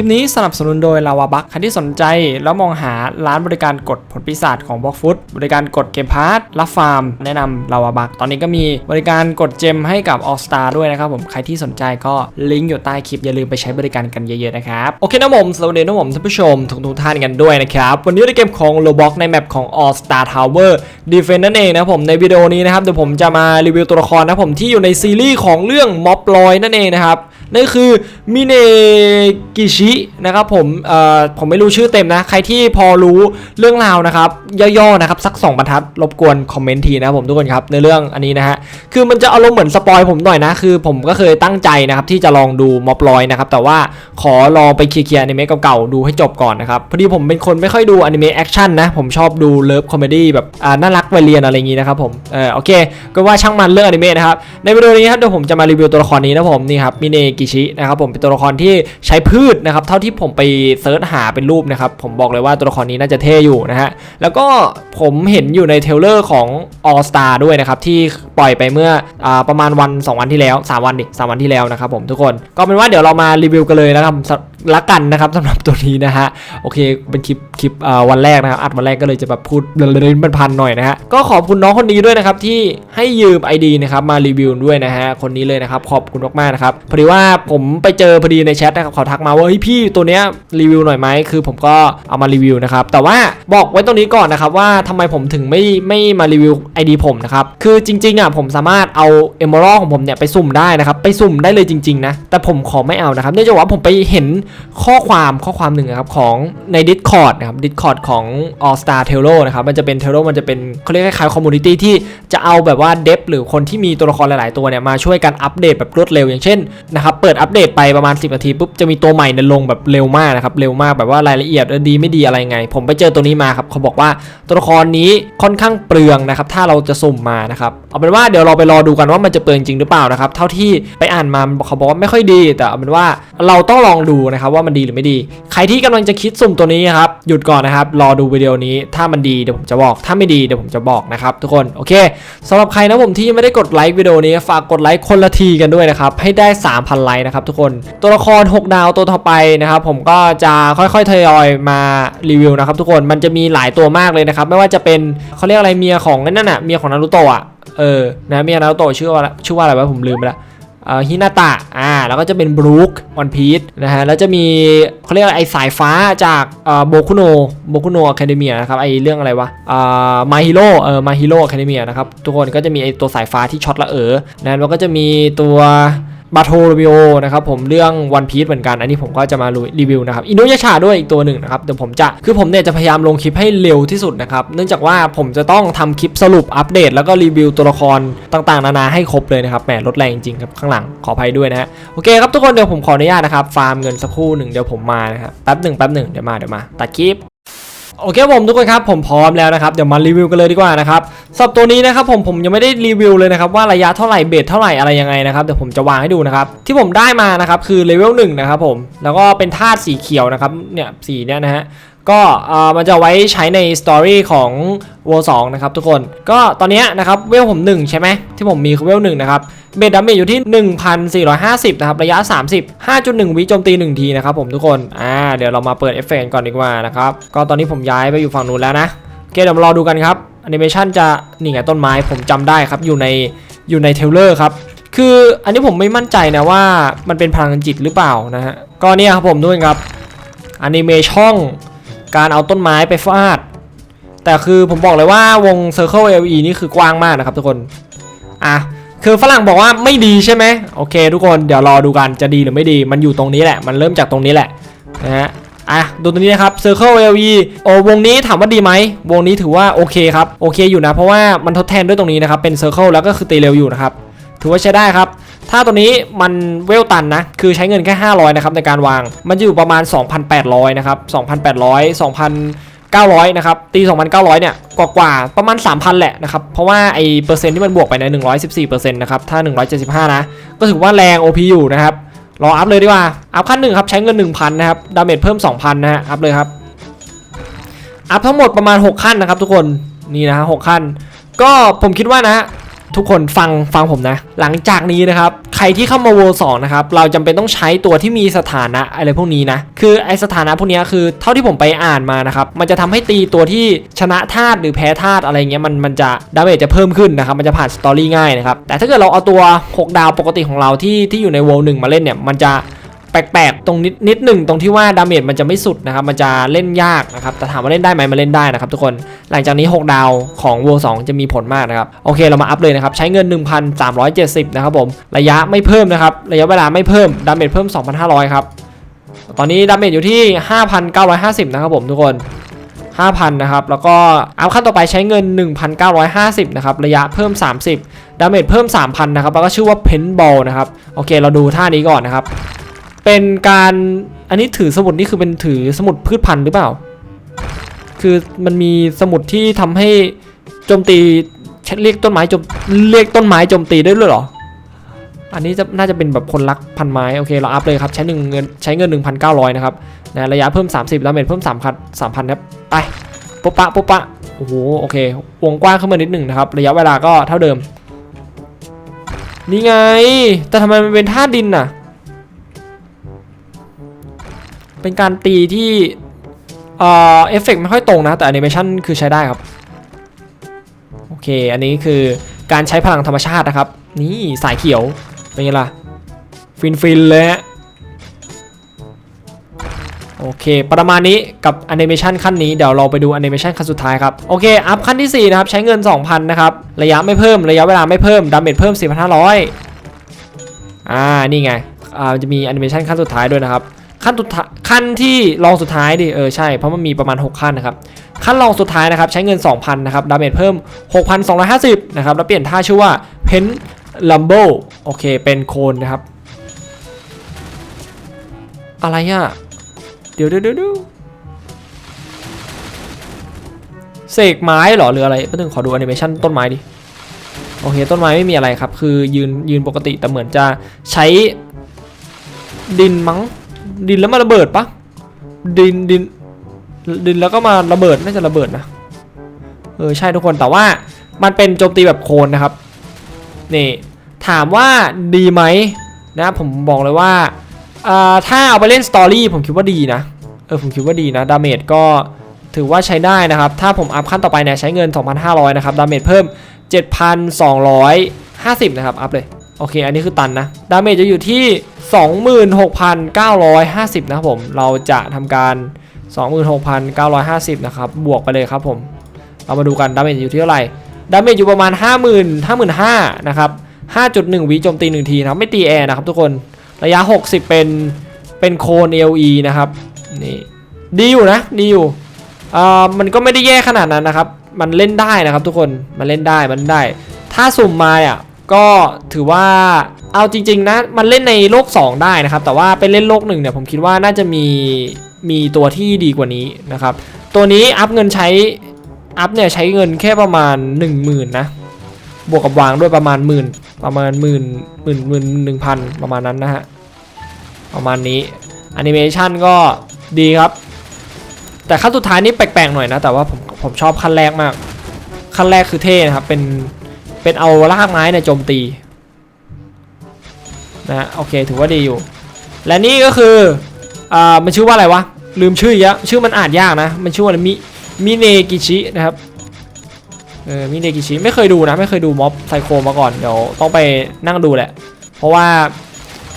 ลิปนี้สนับสนุนโดยลาวาบัคใครที่สนใจแล้วมองหาร้านบริการกดผลปีศาจของบล็อกฟุตบริการกดเกมพาร์ทรับฟาร์ม แนะนำลาวาบัคตอนนี้ก็มีบริการกดเจมให้กับ All Star ด้วยนะครับผมใครที่สนใจก็ลิงก์อยู่ใต้คลิปอย่าลืมไปใช้บริการกันเยอะๆนะครับโอเคนะผมสวัสดีนะผมท่านผู้ชมทุกทุกท่านกันด้วยนะครับวันนี้ในเกมของ Roblox ในแมปของ All Star Tower Defense นั่นเองนะผมในวิดีโอนี้นะครับเดี๋ยวผมจะมารีวิวตัวละครนะผมที่อยู่ในซีรีส์ของเรื่องม็อบลอยนั่นเองนะครับ นั่นคือมิเนกิชินะครับผมเอ่อผมไม่รู้ชื่อเต็มนะ ใครที่พอรู้เรื่องราวนะครับ ย่อๆนะครับสัก 2บรรทัดรบกวนคอมเมนต์ทีนะครับผมทุกคนครับในเรื่องอันนี้นะฮะคือมันจะอารมณ์เหมือนสปอยผมหน่อยนะคือ ผมก็เคยตั้งใจนะครับที่จะลองดูม็อบลอยนะครับแต่ว่าขอลองไปเคลียร์อนิเมะเก่าๆดูให้จบก่อนนะครับพอดีผมเป็นคนไม่ค่อยดูอนิเมะแอคชั่นนะผมชอบดูเลิฟคอมเมดี้แบบอ่าน่ารักวัยเรียนอะไรอย่างนี้นะครับผมเออโอเค ก็ว่าช่างมันเรื่องอนิเมะนะครับในวิดีโอนี้ครับเดี๋ยวผมจะมารีวิวตัวละครนี้นะผมนี่ครับมิเนกิชินะครับผมเป็นตัวละครที่ใช้พืชนะครับเท่าที่ผมไปเซิร์ชหาเป็นรูปนะครับผมบอกเลยว่าตัวละครนี้น่าจะเท่อยู่นะฮะแล้วก็ผมเห็นอยู่ในเทเลอร์ของ All Star ด้วยนะครับที่ปล่อยไปเมื่ออประมาณวัน 2 วันที่แล้ว 3 วันดิสวันที่แล้วนะครับผมทุกคนก็เป็นว่าเดี๋ยวเรามารีวิวกันเลยนะครับละกันนะครับสำหรับตัวนี้นะฮะโอเคเป็นคลิปคลิปวันแรกนะครับอัดวันแรกก็เลยจะแบบพูดเรื่อยๆพันๆหน่อยนะฮะก็ขอบคุณน้องคนนี้ด้วยนะครับที่ให้ยืม ID นะครับมารีวิวด้วยนะฮะคนนี้เลยนะครับขอบคุณมากๆนะครับพอดีว่าผมไปเจอพอดีในแชทนะครับเขาทักมาว่าเฮ้ยพี่ตัวเนี้ยรีวิวหน่อยไหมคือผมก็เอามารีวิวนะครับแต่ว่าบอกไว้ตรงนี้ก่อนนะครับว่าทำไมผมถึงไม่ไม่มารีวิว ID ผมนะครับคือจริงๆอะผมสามารถเอาเอม r ร l ของผมเนี่ยไปสุ่มได้นะครับไปสุ่มได้เลยจริงๆนะแต่ผมขอไม่เอานะครับเนื่องจากว่าผมไปเห็นข้อความข้อความหนึ่งนะครับของใน Discord นะครับ Discord ของ All Star t e l o นะครับมันจะเป็น t e l o มันจะเป็นเขาเรียกคล้ายๆคอมมูนิตี้ที่จะเอาแบบว่าเดฟหรือคนที่มีตัวละครหลาย ๆ ตัวเนี่ยมาช่วยกันอัปเดตแบบรวดเร็วอย่างเช่นนะครับเปิดอัปเดตไปประมาณ 10นาทีปุ๊บจะมีตัวใหม่เนี่ยลงแบบเร็วมากนะครับเร็วมากแบบว่ารายละเอียดดีไม่ดีอะไรไง ผมไปเจอตัวนี้มาครับเขาบอกว่าตัวละครนี้ค่อนข้างเปลืองนะครับถ้าเราจะสุ่มมานะครับเอาเป็นว่าเดี๋ยวเราไปรอดูกันว่ามันจะเปลืองจริงหรือเปล่านะครับเท่าที่ไปอ่านมาเขาบอกว่าไม่ค่อยดี แต่เอาเป็นว่าเราต้องลองดูนะครับว่ามันดีหรือไม่ดี ใครที่กำลังจะคิดสุ่มตัวนี้ครับหยุดก่อนนะครับรอดูวิดีโอนี้ถ้ามันดีเดี๋ยวผมจะบอก ถ้าไม่ดีเดี๋ยวผมจะบอกนะครับทุกคนโอเคสำหรับใครนะผมที่ยังไม่ได้กดไลค์วิดีโอนี้ฝากกดไลค์คนละทีกันด้วยนะครับให้ได้ 3,000ไลค์นะครับทุกคนตัวละคร 6 ดาวตัวต่อไปนะครับผมก็จะค่อยๆทยอยมารีวิวนะครับทุกคนมันจะมีหลายตัวมากเลยนะครับไม่ว่าจะเป็นเขาเรียกอะไรเมียของนั่นน่ะเมียของนารุโตะอะเออนะเมียนารุโตะชื่อว่าชื่อว่าอะไรวะผมลืมไปละฮินาตะ อ่า แล้วก็จะเป็นบรูควันพีชนะฮะ แล้วจะมีเขาเรียกไอสายฟ้าจากโบคุโนโบคุโนอะคาเดเมียนะครับ ไอเรื่องอะไรวะอ่ามาฮิโร่เออมาฮิโร่อะคาเดเมียนะครับ ทุกคนก็จะมีไอตัวสายฟ้าที่ช็อตละเออนะแล้วก็จะมีตัว บาโทโรบิโอนะครับผมเรื่องวันพี e เหมือนกัน อันนี้ผมก็จะมารีวิวนะครับอินุยาชาด้วยอีกตัวหนึ่งนะครับเดี๋ยวผมจะคือผมเนี่ยจะพยายามลงคลิปให้เร็วที่สุดนะครับเนื่องจากว่าผมจะต้องทำคลิปสรุปอัปเดต แล้วก็รีวิวตัวละครต่างๆ นานาให้ครบเลยนะครับแหมลดแรงจริงๆครับข้างหลังขออภัยด้วยนะฮะโอเคครับทุกคนเดี๋ยวผมขออนุญาตนะครับฟาร์มเงินสักครู่หนึ่งเดี๋ยวผมมานะครับแป๊บหนึ่งแป๊บหนึ่งเดี๋ยวมาเดี๋ยวมาตัดคลิป โอเคผมทุกคนครับผมพร้อมแล้วนะครับเดี๋ยวมารีวิวกันเลยดีกว่านะครับสำหรับตัวนี้นะครับผมผมยังไม่ได้รีวิวเลยนะครับว่าระยะเท่าไหร่เบสเท่าไหร่อะไรยังไงนะครับเดี๋ยวผมจะวางให้ดูนะครับที่ผมได้มานะครับคือเลเวลหนึ่งนะครับผมแล้วก็เป็นธาตุสีเขียวนะครับเนี่ยสีเนี้ยนะฮะก็เอ่อมันจะไว้ใช้ในสตอรี่ของวอลสองนะครับทุกคนก็ตอนนี้นะครับเวลผม1ใช่ไหมที่ผมมีคือเวลหนึ่งนะครับเบสดาเมจอยู่ที่ 1,450 นะครับ ระยะ 30 5.1 วิโจมตี 1 ทีนะครับผมทุกคน อ่า เดี๋ยวเรามาเปิดเอฟเฟกต์ก่อนดีกว่านะครับ ก็ตอนนี้ผมย้ายไปอยู่ฝั่งนู้นแล้วนะโอเคเดี๋ยวมารอดูกันครับแอนิเมชันจะนี่ไงต้นไม้ผมจำได้ครับอยู่ในอยู่ในเทลเลอร์ครับ คืออันนี้ผมไม่มั่นใจนะว่ามันเป็นพลังจิตหรือเปล่านะฮะ ก็เนี่ยครับผมด้วยครับแอนิเมช่องการเอาต้นไม้ไปฟาด แต่คือผมบอกเลยว่าวง Circle LE นี่คือกว้างมากนะครับทุกคน อะ คือฝรั่งบอกว่าไม่ดีใช่ไหมโอเค ทุกคนเดี๋ยวรอดูกันจะดีหรือไม่ดี มันอยู่ตรงนี้แหละ มันเริ่มจากตรงนี้แหละนะฮะอะดูตรงนี้นะครับ Circle LE โอ้วงนี้ถามว่าดีไหม วงนี้ถือว่าโอเคครับ โอเคอยู่นะ เพราะว่ามันทดแทนด้วยตรงนี้นะครับ เป็น Circle แล้วก็คือตีเร็วอยู่นะครับ ถือว่าใช้ได้ครับ ถ้าตัวนี้มันเวลตันนะ คือใช้เงินแค่ 500 นะครับในการวาง มันจะอยู่ประมาณ 2,800 นะครับ 2,800 2,000 900 นะครับ ตี 2,900 เนี่ย กว่ากว่าๆประมาณ 3,000 แหละนะครับ เพราะว่าไอเปอร์เซ็นต์ที่มันบวกไปใน114%นะครับ ถ้า 175 นะ ก็ถือว่าแรง OP อยู่นะครับ รออัพเลยดีกว่า อัพขั้นหนึ่งครับ ใช้เงิน 1,000 นะครับ ดาเมจเพิ่ม 2,000 นะฮะ อัพเลยครับ อัพทั้งหมดประมาณ 6 ขั้นนะครับทุกคน นี่นะฮะ6ขั้น ก็ผมคิดว่านะ ทุกคนฟังฟังผมนะ หลังจากนี้นะครับ ใครที่เข้ามาโวสองนะครับ เราจำเป็นต้องใช้ตัวที่มีสถานะอะไรพวกนี้นะ คือไอสถานะพวกนี้คือเท่าที่ผมไปอ่านมานะครับ มันจะทำให้ตีตัวที่ชนะธาตุหรือแพ้ธาตุอะไรเงี้ยมันมันจะดาเมจจะเพิ่มขึ้นนะครับ มันจะผ่านสตอรี่ง่ายนะครับ แต่ถ้าเกิดเราเอาตัว 6 ดาวปกติของเราที่ที่อยู่ในโวลหนึ่งมาเล่นเนี่ย มันจะ แปลกๆ ตรงนิดนิดหนึ่งตรงที่ว่าดาเมจมันจะไม่สุดนะครับ มันจะเล่นยากนะครับ แต่ถามว่าเล่นได้ไหมมันเล่นได้นะครับทุกคน หลังจากนี้ 6 ดาวของ w 2จะมีผลมากนะครับ โอเคเรามาอัพเลยนะครับ ใช้เงิน 1,370 นะครับผม ระยะไม่เพิ่มนะครับ ระยะเวลาไม่เพิ่ม ดาเมจเพิ่ม 2,500 ครับ ตอนนี้ดาเมจอยู่ที่ 5,950 นะครับผมทุกคน5,000นะครับ แล้วก็อัพขั้นต่อไปใช้เงิน 1,950 นะครับ ระยะเพิ่ม 30 ดาเมจเพิ่ม 3,000 นะครับ แล้วก็ชื่อว่าเพนบอลนะครับ โอเค เราดูท่านี้ก่อนนะครับ เป็นการอันนี้ถือสมุดนี่คือเป็นถือสมุดพืชพันธุ์หรือเปล่า คือมันมีสมุดที่ทำให้โจมตีเรียกต้นไม้โจมเรียกต้นไม้โจมตีได้ด้วยเหรอ อันนี้จะน่าจะเป็นแบบคนรักพันไม้โอเคเราอัพเลยครับใช้หนึ่งเงินใช้เงิน 1,900 นะครับนะระยะเพิ่ม 30ดาเมจเพิ่ม3พัน3,000ครับไปปุ๊บปะปุ๊บปะโอ้โหโอเควงกว้างขึ้นมานิดหนึ่งนะครับระยะเวลาก็เท่าเดิมนี่ไง แต่ทำไมมันเป็นท่าดินน่ะ เป็นการตีที่เอ่อเอฟเฟกต์ไม่ค่อยตรงนะ แต่แอนิเมชันคือใช้ได้ครับ โอเค อันนี้คือการใช้พลังธรรมชาตินะครับ นี่สายเขียว เป็นไงล่ะ ฟินฟินๆเลยฮะโอเค ประมาณนี้กับแอนิเมชันขั้นนี้เดี๋ยวเราไปดูแอนิเมชันขั้นสุดท้ายครับ โอเค อัพขั้นที่ 4 นะครับ ใช้เงิน 2,000 นะครับ ระยะไม่เพิ่ม ระยะเวลาไม่เพิ่ม ดาเมจเพิ่ม 4,500 อ่า นี่ไง อ่าจะมีแอนิเมชันขั้นสุดท้ายด้วยนะครับ ขั้นสุดขั้นที่รองสุดท้ายดิเออใช่เพราะมันมีประมาณ 6 ขั้นนะครับขั้นรองสุดท้ายนะครับใช้เงิน 2,000นะครับดาเมจเพิ่ม 6,250นะครับแล้วเปลี่ยนท่าชื่อว่าเพนลัมโบโอเคเป็นโคนนะครับ อะไรอะเดี๋ยวเดี๋ยวเดี๋ยวเสกไม้เหรอหรืออะไรแป๊บนึงขอดูแอนิเมชันต้นไม้ดิโอเคต้นไม้ไม่มีอะไรครับ คือยืนยืนปกติแต่เหมือนจะใช้ดินมั้ง ดินแล้วมาระเบิดปะดินดินดินแล้วก็มาระเบิดน่าจะระเบิดนะเออใช่ทุกคนแต่ว่ามันเป็นโจมตีแบบโคนนะครับนี่ถามว่าดีไหมนะผมบอกเลยว่าเอ่อถ้าเอาไปเล่นสตอรี่ผมคิดว่าดีนะเออผมคิดว่าดีนะดาเมจก็ถือว่าใช้ได้นะครับ ถ้าผมอัพขั้นต่อไปเนี่ยใช้เงิน 2,500 นะครับ ดาเมจเพิ่ม 7,250 นะครับ อัพเลย โอเค อันนี้คือตันนะ ดาเมจจะอยู่ที่ 26,950 นะครับผม เราจะทำการ 26,950 นะครับ บวกไปเลยครับผม เรามาดูกันดาเมจอยู่ที่เท่าไหร่ดาเมจอยู่ประมาณ 50,000 55,000นะครับ 5.1วิโจมตี 1 ทีนะไม่ตีแอร์นะครับทุกคน ระยะ 60 เป็น เป็นโคน AOE นะครับ นี่ ดีอยู่นะ ดีอยู่อ่ามันก็ไม่ได้แย่ขนาดนั้นนะครับ มันเล่นได้นะครับทุกคน มันเล่นได้ มันเล่นได้ ถ้าสุ่มมาอะก็ถือว่า เอาจริง ๆ นะ มันเล่นในโลก 2 ได้นะครับ แต่ว่าไปเล่นโลกหนึ่งเนี่ยผมคิดว่าน่าจะมีมีตัวที่ดีกว่านี้นะครับ ตัวนี้อัพเงินใช้อัพเนี่ยใช้เงินแค่ประมาณ 1 0,000 นะ บวกกับวางด้วยประมาณหมื่นประมาณหมื่นหมื่นหมื่นหนึ่งพันประมาณนั้นนะฮะ ประมาณนี้แอนิเมชันก็ดีครับ แต่ขั้นสุดท้ายนี่แปลกๆหน่อยนะ แต่ว่าผมผมชอบขั้นแรกมาก ขั้นแรกคือเท่นะครับ เป็นเป็นเอารากไม้เนี่ยโจมตี นะโอเคถือว่าดีอยู่ และนี่ก็คืออ่ามันชื่อว่าอะไรวะ ลืมชื่ออีกแล้วชื่อมันอ่านยากนะ มันชื่อว่าอะไรมิมิเนกิชินะครับเออมิเนกิชิไม่เคยดูนะ ไม่เคยดูม็อบไซโคมาก่อนเดี๋ยวต้องไปนั่งดูแหละ เพราะว่า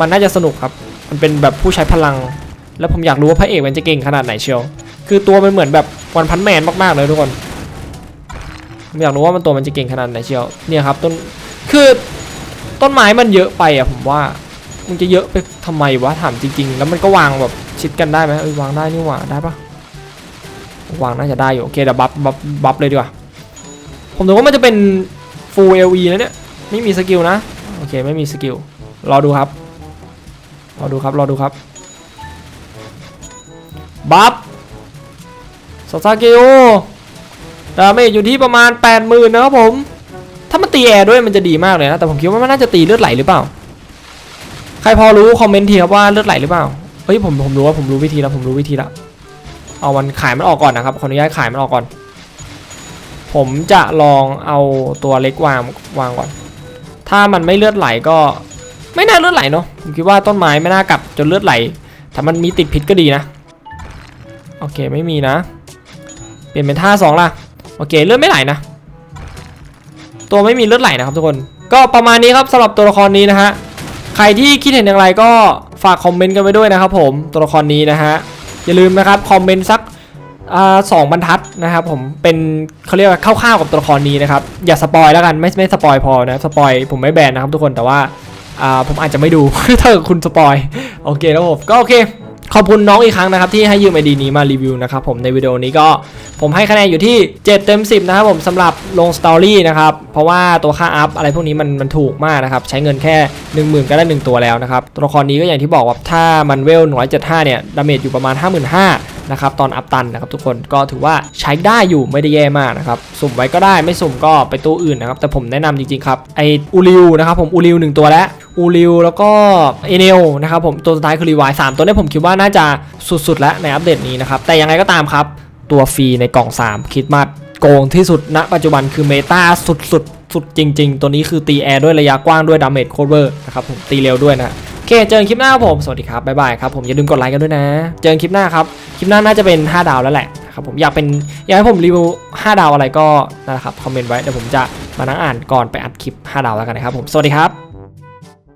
มันน่าจะสนุกครับ มันเป็นแบบผู้ใช้พลัง แล้วผมอยากรู้ว่าพระเอกมันจะเก่งขนาดไหนเชียว คือตัวมันเหมือนแบบวันพันแมนมากๆเลยทุกคนผมอยากรู้ว่ามันตัวมันจะเก่งขนาดไหนเชียวเนี่ยครับต้นคือ ต้นไม้มันเยอะไปอะผมว่ามันจะเยอะไปทำไมวะถามจริง ๆ แล้วมันก็วางแบบชิดกันได้ไหมเออวางได้นี่หว่าได้ปะวางน่าจะได้อยู่โอเคเดี๋ยวบัฟบัฟบัฟเลยดีกว่าผมถือว่ามันจะเป็น full LE นะเนี่ยไม่มีสกิลนะโอเคไม่มีสกิลรอดูครับรอดูครับรอดูครับบัฟสซาเกโอดาเมจอยู่ที่ประมาณ 80,000 นะครับผม มันตีแอร์ด้วยมันจะดีมากเลยนะแต่ผมคิดว่ามันน่าจะตีเลือดไหลหรือเปล่า ใครพอรู้คอมเมนต์ทีครับว่าเลือดไหลหรือเปล่าเฮ้ยผมผมรู้ว่าผมรู้วิธีแล้วผมรู้วิธีแล้วเอามันขายมันออกก่อนนะครับขออนุญาตขายมันออกก่อน ผมจะลองเอาตัวเล็กวางวางก่อน ถ้ามันไม่เลือดไหลก็ ไม่น่าเลือดไหลเนาะผมคิดว่าต้นไม้ไม่น่ากัดจนเลือดไหลถ้ามันมีติดพิษก็ดีนะโอเคไม่มีนะ เปลี่ยนเป็นท่าสองละโอเคเลือดไม่ไหลนะ ตัวไม่มีเลือดไหลนะครับทุกคน ก็ประมาณนี้ครับสำหรับตัวละครนี้นะฮะใครที่คิดเห็นอย่างไรก็ฝากคอมเมนต์กันไว้ด้วยนะครับผมตัวละครนี้นะฮะอย่าลืมนะครับคอมเมนต์สักสองบรรทัดนะครับผมเป็นเขาเรียกว่าคร่าวๆกับตัวละครนี้นะครับอย่าสปอยแล้วกันไม่ไม่สปอยพอนะสปอยผมไม่แบนนะครับทุกคนแต่ว่าผมอาจจะไม่ดูถ้าคุณสปอยโอเคแล้วผมก็โอเคขอบคุณน้องอีกครั้งนะครับที่ให้ยืมไอดีนี้มารีวิวนะครับผมในวิดีโอนี้ก็ ผมให้คะแนนอยู่ที่ 7 เต็ม 10 นะครับผมสำหรับลงสตอรี่นะครับ เพราะว่าตัวค่าอัพอะไรพวกนี้มันมันถูกมากนะครับ ใช้เงินแค่ 1 0,000 ก็ได้ 1 ตัวแล้วนะครับ ตัวละครนี้ก็อย่างที่บอกว่าถ้ามันเวล175 เนี่ย ดาเมจอยู่ประมาณ 55,000นะครับตอนอัพตันนะครับทุกคนก็ถือว่าใช้ได้อยู่ไม่ได้แย่มากนะครับ สุ่มไว้ก็ได้ไม่สุ่มก็ไปตู้อื่นนะครับแต่ผมแนะนำจริงๆครับไออูริวนะครับผมอูริวหนึ่งตัวแล้วอูริวแล้วก็เอเนลนะครับผมตัวสุดท้ายคือรีวายสามตัวนี้ผมคิดว่าน่าจะสุดๆแล้วในอัปเดตนี้นะครับแต่ยังไงก็ตามครับ ตัวฟรีในกล่อง 3คิดมาดโกงที่สุดณปัจจุบันคือเมตาสุดๆสุดจริง ๆ ตัวนี้คือตีแอร์ด้วยระยะกว้างด้วยดาเมจโคเวอร์นะครับผมตีเร็วด้วยนะโอเคเจอกันคลิปหน้าครับผม สวัสดีครับ บ๊ายบายครับผมอย่าลืมกดไลค์กันด้วยนะ เจอกันคลิปหน้าครับ คลิปหน้าน่าจะเป็น 5 ดาวแล้วแหละนะครับผมอยากเป็นอยากให้ผมรีวิว 5 ดาวอะไรก็นะครับคอมเมนต์ไว้เดี๋ยวผมจะมานั่งอ่านก่อนไปอัดคลิป 5 ดาวแล้วกันนะครับผมสวัสดีครับ